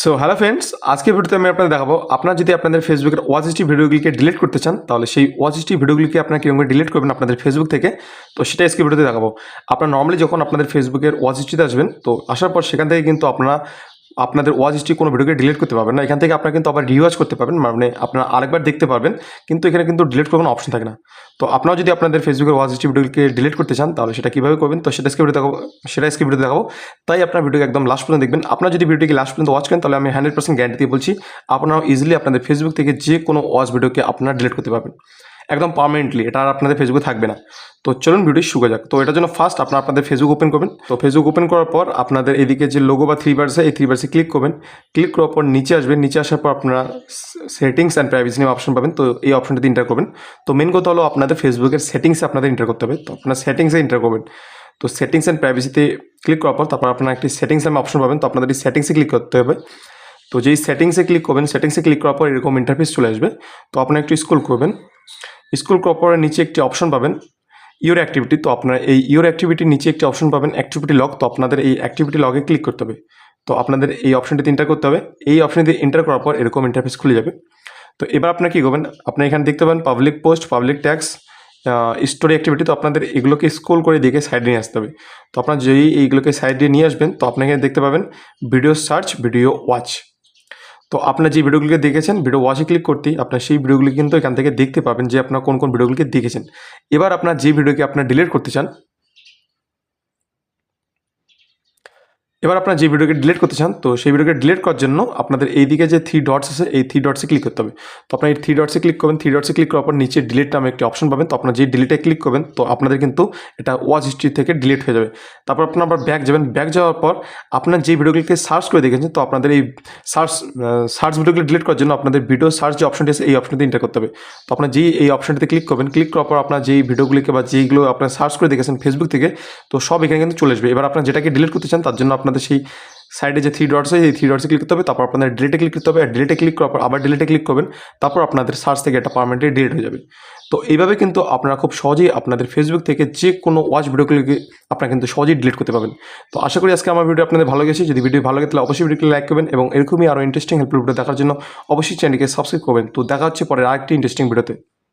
So hello friends আজকে ভিডিওতে আমি আপনাদের দেখাবো, আপনার যদি আপনাদের ফেসবুকের ওয়াচ হিস্ট্রি ভিডিওগুলিকে ডিলিট করতে চান, তাহলে সেই ওয়াচ হিস্ট্রি ভিডিওগুলিকে আপনার কীভাবে ডিলিট করবেন আপনাদের ফেসবুক থেকে? তো সেটা আজকে ভিডিওতে দেখাবো। আপনার নর্মালি যখন আপনাদের ফেসবুকের ওয়াচ হিস্ট্রিতে আসবেন, তো আসার পর সেখান থেকে কিন্তু আপনারা আপনাদের ওয়াচ হিস্ট্রি কোনো ভিডিওকে ডিলিট করতে পারবেন না। এখান থেকে আপনারা কিন্তু আবার রিওয়াজ করতে পারবেন মানে আপনারা আরেকবার দেখতে পারবেন, কিন্তু এখানে কিন্তু ডিলিট করবেন অপশন থাকে না। তো আপনারা যদি আপনাদের ফেসবুকের ওয়াচ হিস্ট্রি ভিডিওকে ডিলিট করতে চান, তাহলে সেটা কীভাবে করবেন? তো সেটা ভিডিও দেখাবো, সেটা ভিডিও দেখাবো। তাই আপনার ভিডিওকে একদম লাস্ট পর্যন্ত দেখবেন। আপনারা যদি ভিডিওকে লাস্ট পর্যন্ত ওয়াচ করেন, তাহলে আমি হান্ড্রেড পার্সেন্ট গ্যারান্টি দিয়ে বলছি আপনারা ইজিলি আপনাদের ফেসবুক থেকে যে কোনো ওয়াচ ভিডিওকে আপনারা ডিলিট করতে পারবেন। একদম পার্মানেন্টলি এটা আর আপনাদের ফেসবুকে থাকবে না। তো চলুন ভিডিও শুরু করা যাক। তো এটার জন্য ফার্স্ট আপনারা আপনাদের ফেসবুক ওপেন করবেন। তো ফেসবুক ওপেন করার পর আপনাদের এদিকে যে লোগো বা থ্রি বার্সে এই থ্রি বার্সে ক্লিক করবেন। ক্লিক করার পর নিচে আসবেন নিচে আসার পর আপনারা সেটিংস অ্যান্ড প্রাইভেসি নিয়ে অপশন পাবেন। তো এই অপশনটাতে ইন্টার করবেন। তো মেন কথা হলো আপনাদের ফেসবুকের সেটিংসে আপনাদের ইন্টার করতে হবে। তো আপনার সেটিংসে ইন্টার করবেন। তো সেটিংস অ্যান্ড প্রাইভেসিতে ক্লিক করার পর তারপর আপনারা একটি সেটিংস নামে অপশন পাবেন। তো আপনাদের এই সেটিংসে ক্লিক করতে হবে। তো যেই সেটিংসে ক্লিক করবেন সেটিংসে ক্লিক করার পর এরকম ইন্টারফেস চলে আসবে। তো আপনারা একটু স্কুল করবেন। স্কুল করার পরে নিচে একটি অপশন পাবেন ইওর অ্যাক্টিভিটি তো আপনার এই ইওর অ্যাক্টিভিটির নিচে একটি অপশন পাবেন অ্যাক্টিভিটি লগ তো আপনাদের এই অ্যাক্টিভিটি লগে ক্লিক করতে হবে। তো আপনাদের এই অপশনটিতে এন্টার করতে হবে। এই অপশনটিতে এন্টার করার পর এরকম ইন্টারফেস খুলে যাবে। তো এবার আপনারা কী করবেন? আপনি এখানে দেখতে পাবেন public post public tax story activity তো আপনাদের এগুলোকে স্ক্রোল করে দেখে সাইডে নিয়ে আসতে হবে। তো আপনার যেই এইগুলোকে সাইডে নিয়ে আসবেন, তো আপনি এখানে দেখতে পাবেন ভিডিও সার্চ ভিডিও ওয়াচ তো আপনার যে ভিডিওগুলিকে দেখেছেন, ভিডিও ওয়াচে ক্লিক করতে আপনার সেই ভিডিওগুলি কিন্তু এখান থেকে দেখতে পাবেন যে আপনার কোন কোন ভিডিওগুলিকে দেখেছেন। এবার আপনার যে ভিডিওকে আপনার ডিলিট করতে চান এবার আপনার যে ভিডিওকে ডিলিট করতে চান, তো সেই ভিডিওকে ডিলিট করার জন্য আপনাদের এইদিকে যে থ্রি ডটস আছে, এই থ্রি ডটসে ক্লিক করতে হবে। তো আপনার এই থ্রি ডটসে ক্লিক করবেন থ্রি ডটসে ক্লিক করার পর নিচে ডিলিট নামে একটি অপশন পাবেন। তো আপনার যে ডিলিটে ক্লিক করবেন, তো আপনাদের কিন্তু এটা ওয়াচ হিস্ট্রি থেকে ডিলিট হয়ে যাবে। তারপর আপনার আবার ব্যাক যাবেন। ব্যাক যাওয়ার পর আপনার যে ভিডিওগুলিকে সার্চ করে দেখেছেন, তো আপনাদের এই সার্চ সার্চ ভিডিওগুলি ডিলিট করার জন্য আপনাদের ভিডিও সার্চ যে অপশনটি আছে, এই অপশনটি এন্টার করতে হবে। তো আপনার যেই এই অপশনটিতে ক্লিক করবেন ক্লিক করার পর আপনার যেই ভিডিওগুলিকে বা যেইগুলো আপনার সার্চ করে দেখেছেন ফেসবুক থেকে, তো সব এখানে কিন্তু চলে আসবে। এবার আপনার যেটাকে ডিলিট করতে চান, তার জন্য আপনাদের সেই সাইডে যে থ্রি ডটস আছে, এই থ্রি ডটসে ক্লিক করতে হবে, তারপর আপনাদের ডিলিটে ক্লিক করতে হবে, আর ডিলিটে ক্লিক করার পর আবার ডিলিটে ক্লিক করবেন, তারপর আপনাদের সার্চ থেকে এটা পারমানেন্টলি ডিলিট হয়ে যাবে। তো এইভাবে কিন্তু আপনারা খুব সহজেই আপনাদের ফেসবুক থেকে যে কোনো ওয়াচ ভিডিওগুলিকে আপনারা কিন্তু সহজেই ডিলিট করতে পারবেন। তো আশা করি আজকে আমার ভিডিও আপনাদের ভালো গেছে যদি ভিডিও ভালো লাগে তাহলে অবশ্যই ভিডিওকে লাইক করবেন এবং এরকমই আরও ইন্টারেস্টিং হেল্পফুল ভিডিও দেখার জন্য অবশ্যই চ্যানেলকে সাবস্ক্রাইব করবেন। তো দেখা হচ্ছে পরে আরেকটি ইন্টারেস্টিং ভিডিওতে